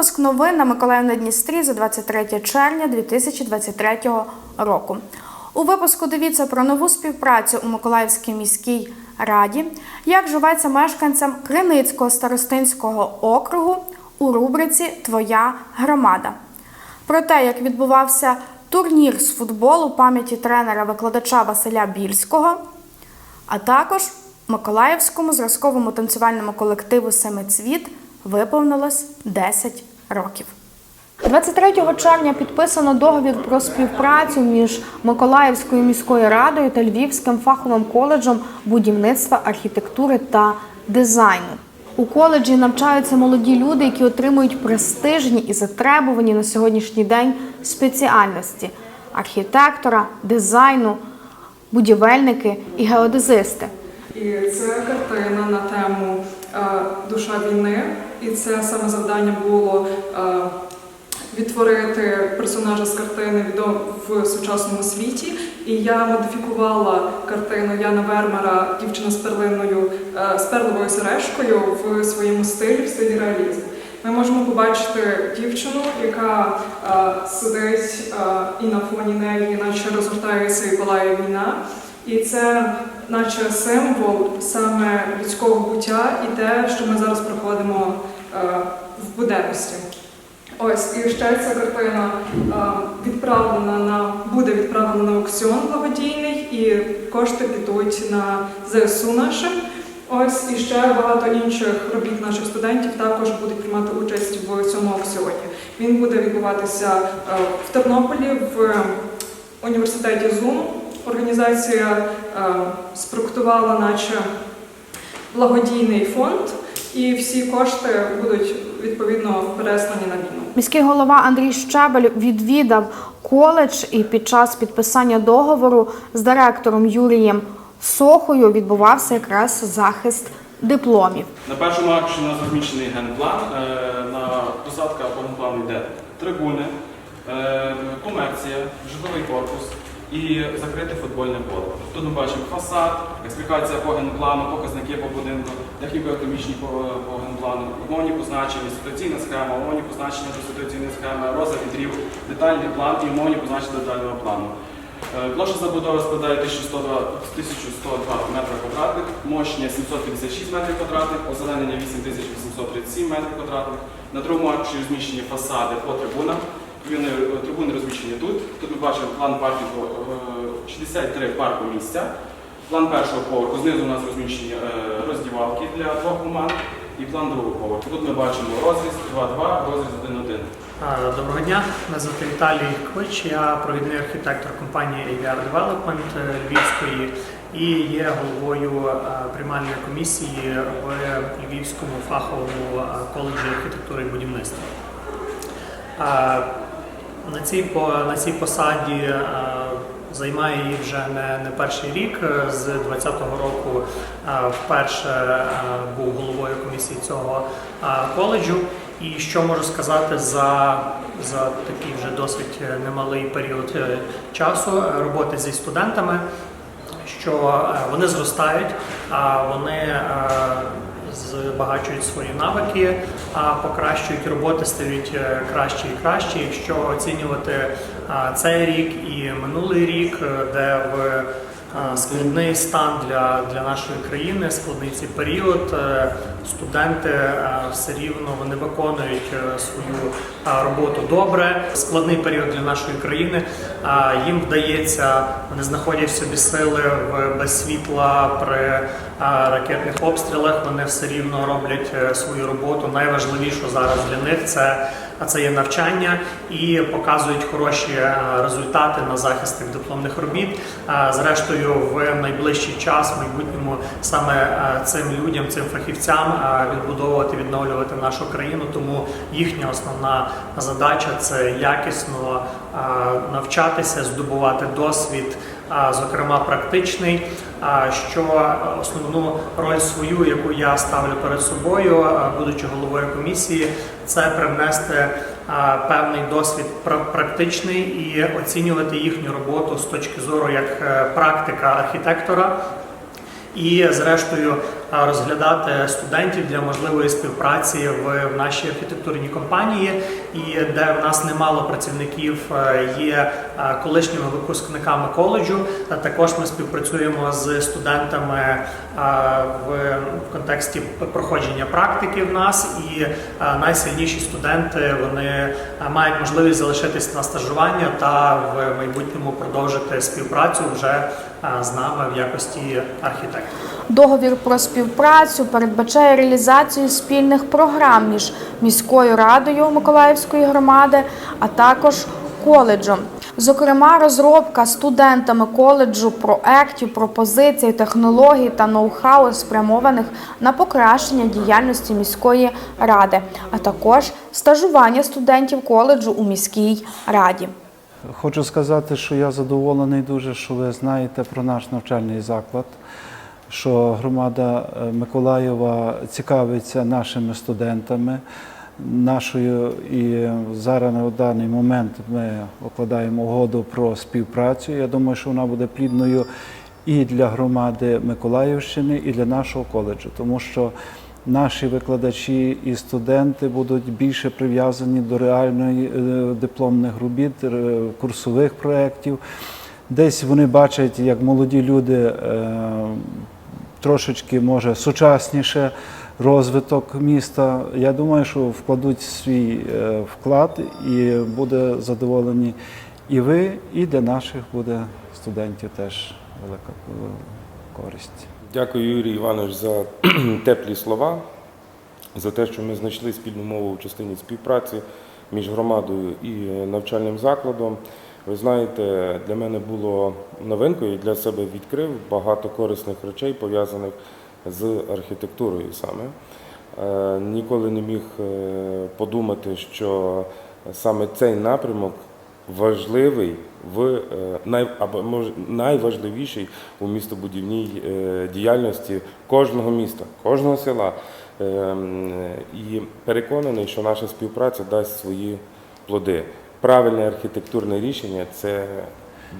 Випуск новин на Миколаїв на Дністрі за 23 червня 2023 року. У випуску дивіться про нову співпрацю у Миколаївській міській раді, як живеться мешканцям Криницького старостинського округу у рубриці Твоя громада. Про те, як відбувався турнір з футболу пам'яті тренера-викладача Василя Більського, а також Миколаївському зразковому танцювальному колективу Семицвіт виповнилось 10 років. 23 червня підписано договір про співпрацю між Миколаївською міською радою та Львівським фаховим коледжем будівництва, архітектури та дизайну. У коледжі навчаються молоді люди, які отримують престижні і затребувані на сьогоднішній день спеціальності архітектора, дизайну, будівельники і геодезисти. І це картина на тему е, Душа війни. І це саме завдання було е, відтворити персонажа з картини в сучасному світі. І я модифікувала картину Яна Вермера, дівчина з перлиною, е, з перловою сережкою в своєму стилі, в стилі реалізм. Ми можемо побачити дівчину, яка е, сидить е, і на фоні неї, наче розгортається і палає війна. І це наче символ саме людського буття і те, що ми зараз проходимо е, в буденності. Ось і ще ця картина е, відправлена на буде відправлена на аукціон благодійний, і кошти підуть на ЗСУ наше. Ось і ще багато інших робіт наших студентів також будуть приймати участь в цьому аукціоні. Він буде відбуватися е, в Тернополі в університеті ЗУМ. Організація е, спроектувала, наче благодійний фонд, і всі кошти будуть відповідно переслані на війну. Міський голова Андрій Щебель відвідав коледж і під час підписання договору з директором Юрієм Сохою відбувався якраз захист дипломів. На першому акті у нас розміщений генплан. Е, На посадка по генплану йде трибуни, е, комерція, житловий корпус і закрите футбольне поле. Тут ми бачимо фасад, експлікація по генплану, показники по будинку, техніко-економічні по, генплану, умовні позначення, ситуаційна схема, умовні позначення до ситуаційної схеми, роза вітрів, детальний план і умовні позначення детального плану. Е, Площа забудови складає 1102, 1102 метри квадратних, мощення 756 метрів квадратних, озеленення 8837 метрів квадратних. На другому аркуші розміщені фасади по трибунах. Трибуни, трибуни розміщені тут. Тут ми бачимо план паркінгу е, 63 парку місця. План першого поверху. Знизу у нас розміщені е, роздівалки для двох команд. І план другого поверху. Тут ми бачимо розріз 2-2, розріз 1-1. Доброго дня, мене звати Віталій Квич, я провідний архітектор компанії AVR Development е, Львівської і є головою е, приймальної комісії в Львівському фаховому е, коледжі архітектури і будівництва. На цій, на цій посаді е, займає її вже не, не перший рік. З 2020 року е, вперше е, був головою комісії цього коледжу. І що можу сказати за, за такий вже досить немалий період часу роботи зі студентами, що вони зростають, а вони збагачують свої навики, а покращують роботи, стають краще кращі і краще. Якщо оцінювати е, цей рік і минулий рік, е, де в е, складний стан для, для нашої країни, складний цей період. е, Студенти е, все рівно вони виконують е, свою роботу добре. Складний період для нашої країни. Їм вдається, вони знаходять в собі сили в без світла при ракетних обстрілах. Вони все рівно роблять свою роботу. Найважливіше зараз для них це а це є навчання і показують хороші е, результати на захист тих дипломних робіт. Е, Зрештою, в найближчий час, в майбутньому, саме е, цим людям, цим фахівцям відбудовувати, відновлювати нашу країну. Тому їхня основна задача це якісно навчатися, здобувати досвід, зокрема практичний. е, Що основну роль свою, яку я ставлю перед собою, е, будучи головою комісії, це привнести е, певний досвід практичний і оцінювати їхню роботу з точки зору як е, практика архітектора. І, зрештою, розглядати студентів для можливої співпраці в, нашій архітектурній компанії, і де в нас немало працівників е, є колишніми випускниками коледжу. Також ми співпрацюємо з студентами е, в, контексті проходження практики в нас, і е, найсильніші студенти вони мають можливість залишитись на стажування та в майбутньому продовжити співпрацю вже з в якості архітекторів. Договір про співпрацю передбачає реалізацію спільних програм між міською радою Миколаївської громади, а також коледжем. Зокрема, розробка студентами коледжу проєктів, пропозицій, технологій та ноу-хау спрямованих на покращення діяльності міської ради, а також стажування студентів коледжу у міській раді. Хочу сказати, що я задоволений дуже, що ви знаєте про наш навчальний заклад, що громада е, Миколаєва цікавиться нашими студентами. Нашою і зараз на даний момент ми укладаємо угоду про співпрацю. Я думаю, що вона буде плідною і для громади Миколаївщини, і для нашого коледжу, тому що наші викладачі і студенти будуть більше прив'язані до реальної е, дипломних робіт, е, курсових проєктів. Десь вони бачать, як молоді люди е, трошечки може сучасніше розвиток міста. Я думаю, що вкладуть свій вклад і буде задоволені і ви, і для наших буде студентів теж велика користь. Дякую, Юрій Іванович, за теплі слова, за те, що ми знайшли спільну мову в частині співпраці між громадою і навчальним закладом. Ви знаєте, для мене було новинкою, для себе відкрив багато корисних речей, пов'язаних з архітектурою саме. Е, Ніколи не міг е, подумати, що саме цей напрямок важливий в е, най, або може найважливіший у містобудівній е, діяльності кожного міста, кожного села. Ем, І переконаний, що наша співпраця дасть свої плоди. Правильне архітектурне рішення це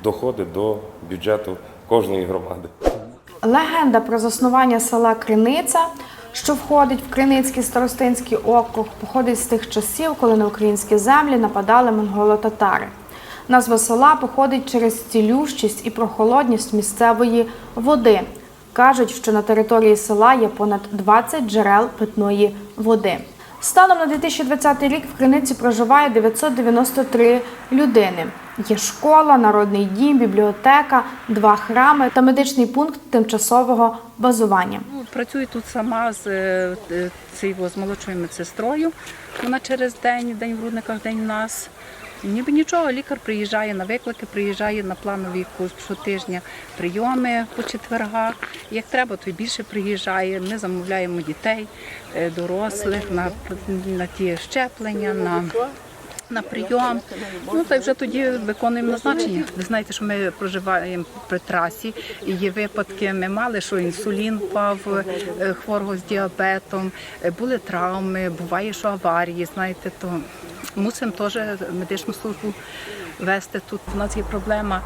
доходи до бюджету кожної громади. Легенда про заснування села Криниця, що входить в Криницький старостинський округ, походить з тих часів, коли на українські землі нападали монголо-татари. Назва села походить через цілющість і прохолодність місцевої води. Кажуть, що на території села є понад 20 джерел питної води. Станом на 2020 рік в Криниці проживає 993 людини. Є школа, народний дім, бібліотека, два храми та медичний пункт тимчасового базування. Ну, Працюю тут сама з, е, е, з молодшою медсестрою. Вона через день, день в рудниках, день в нас. Ніби нічого, лікар приїжджає на виклики, приїжджає на планові курс щотижня прийоми по четвергах. Як треба, то й більше приїжджає. Ми замовляємо дітей, дорослих на, на ті щеплення, на, на прийом. Ну та вже тоді виконуємо назначення. Ви знаєте, що ми проживаємо при трасі, і є випадки. Ми мали, що інсулін впав е, хворого з діабетом, е, були травми, буває, що аварії. Знаєте, то мусимо теж медичну службу вести. Тут у нас є проблема.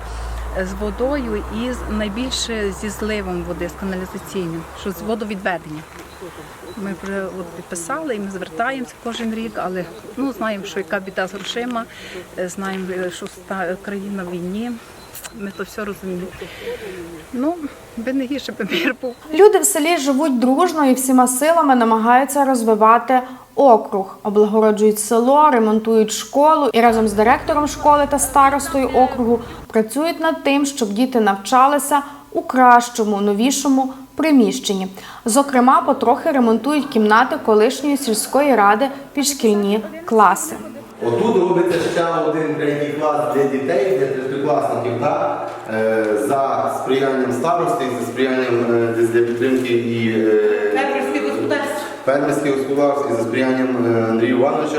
З водою і з- найбільше зі зливом води, з каналізаційним, що з водовідведення. Ми вже от підписали і ми звертаємося кожен рік, але ну знаємо, що яка біда з грошима, е, знаємо, що країна в війні. Ми то все розуміємо. Ну, би не гірше би був. Люди в селі живуть дружно і всіма силами намагаються розвивати округ, облагороджують село, ремонтують школу і разом з директором школи та старостою округу працюють над тим, щоб діти навчалися у кращому, новішому приміщенні. Зокрема, потрохи ремонтують кімнати колишньої сільської ради під шкільні класи. Отут робиться ще один третій клас для дітей, для третьокласників, так? Е, за сприянням старости, за сприянням е, для підтримки і е, фермерських господарств і за сприянням Андрія Івановича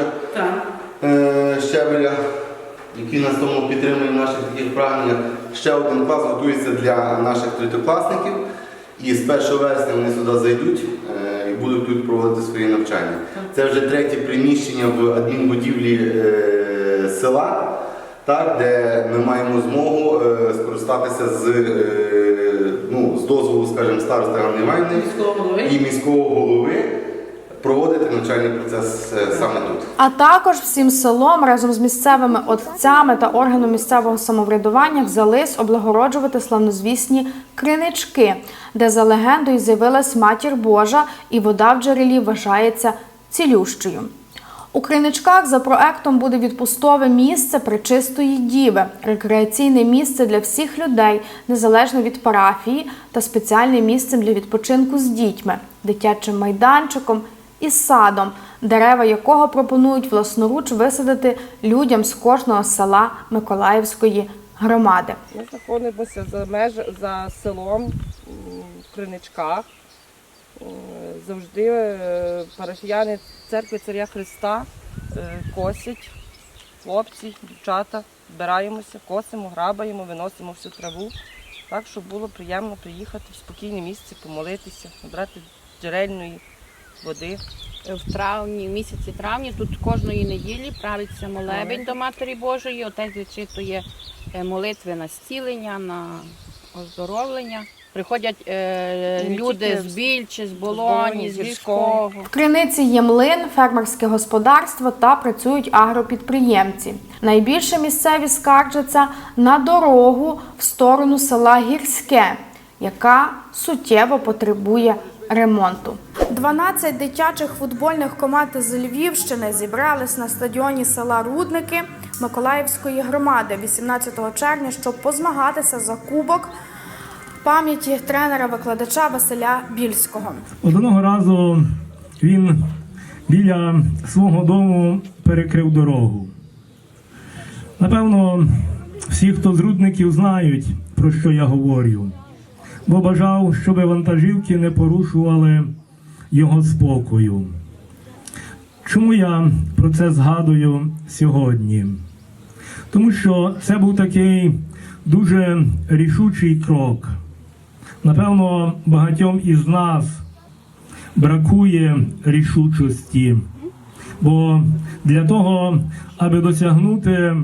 Щебеля, який нас тому підтримує в наших таких прагненнях. Ще один клас готується для наших третьокласників. І з 1 вересня вони сюди зайдуть будуть тут проводити свої навчання. Це вже третє приміщення в адмінбудівлі е, села, так, де ми маємо змогу е, скористатися з, е, ну, з дозволу скажімо, старости Іванівни і міського голови проводити навчальний процес е, саме тут. А також всім селом разом з місцевими отцями та органом місцевого самоврядування взялись облагороджувати славнозвісні кринички, де за легендою з'явилась матір Божа, і вода в джерелі вважається цілющою. У криничках за проектом буде відпустове місце Пречистої Діви, рекреаційне місце для всіх людей, незалежно від парафії, та спеціальне місце для відпочинку з дітьми, дитячим майданчиком і садом, дерева якого пропонують власноруч висадити людям з кожного села Миколаївської громади. Ми знаходимося за меж за селом в Криничках. Е, Завжди е, парафіяни церкви Царя Христа е, косять, хлопці, дівчата, збираємося, косимо, грабаємо, виносимо всю траву. Так, щоб було приємно приїхати в спокійне місце, помолитися, набрати джерельної води. в травні, в місяці травні, тут кожної неділі правиться молебень до Матері Божої. Отець зачитує е, молитви на зцілення, на оздоровлення. Приходять е, люди з Більчі, з Болоні, з. Гірського. В криниці є млин, фермерське господарство та працюють агропідприємці. Найбільше місцеві скаржаться на дорогу в сторону села Гірське, яка суттєво потребує ремонту. 12 дитячих футбольних команд з Львівщини зібрались на стадіоні села Рудники Миколаївської громади 18 червня, щоб позмагатися за кубок пам'яті тренера-викладача Василя Більського. Одного разу він біля свого дому перекрив дорогу. Напевно, всі, хто з рудників, знають, про що я говорю, бо бажав, щоб вантажівки не порушували його спокою. Чому я про це згадую сьогодні? Тому що це був такий дуже рішучий крок. Напевно, багатьом із нас бракує рішучості, бо для того, аби досягнути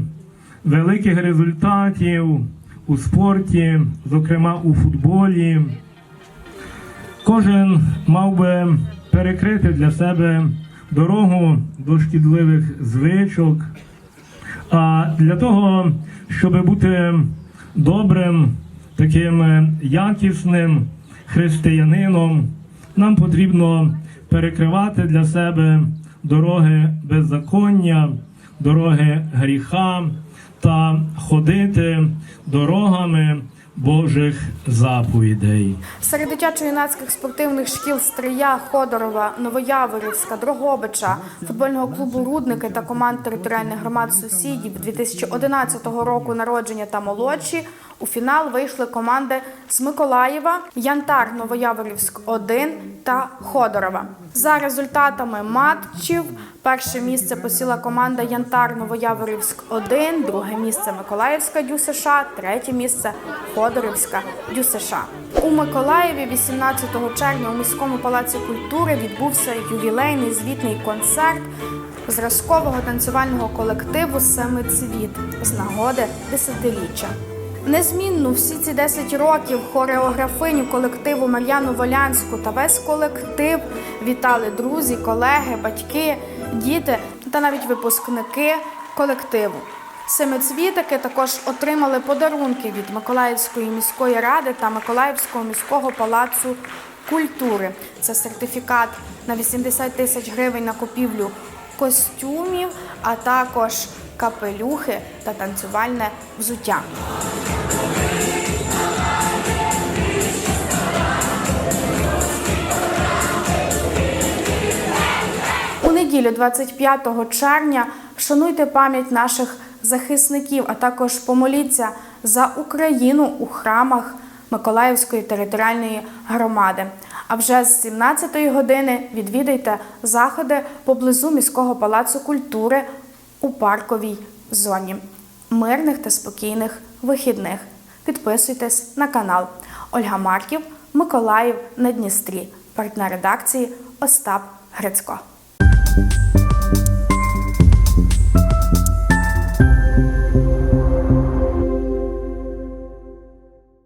великих результатів у спорті, зокрема у футболі, кожен мав би перекрити для себе дорогу до шкідливих звичок. А для того, щоб бути добрим, таким якісним християнином, нам потрібно перекривати для себе дороги беззаконня, дороги гріха та ходити дорогами Божих заповідей. Серед дитячо-юнацьких спортивних шкіл Стрия, Ходорова, Новояворівська, Дрогобича, футбольного клубу Рудники та команд територіальних громад сусідів 2011 року народження та молодші у фінал вийшли команди з Миколаєва, Янтар Новояворівськ 1 та Ходорова. За результатами матчів перше місце посіла команда Янтар Новояворівськ 1, друге місце Миколаївська Дю США, третє місце Ходорівська Дю США. У Миколаєві 18 червня у міському палаці культури відбувся ювілейний звітний концерт зразкового танцювального колективу Семицвіт з нагоди десятиліття. Незмінно всі ці 10 років хореографиню колективу Мар'яну Волянську та весь колектив вітали друзі, колеги, батьки, діти та навіть випускники колективу. Семицвітики також отримали подарунки від Миколаївської міської ради та Миколаївського міського палацу культури. Це сертифікат на 80 тисяч гривень на купівлю костюмів, а також капелюхи та танцювальне взуття. Неділю, 25 червня, вшануйте пам'ять наших захисників, а також помоліться за Україну у храмах Миколаївської територіальної громади. А вже з 17-ї години відвідайте заходи поблизу міського палацу культури у парковій зоні. Мирних та спокійних вихідних. Підписуйтесь на канал Ольга Марків, Миколаїв на Дністрі, партнер редакції Остап Грицько. Thank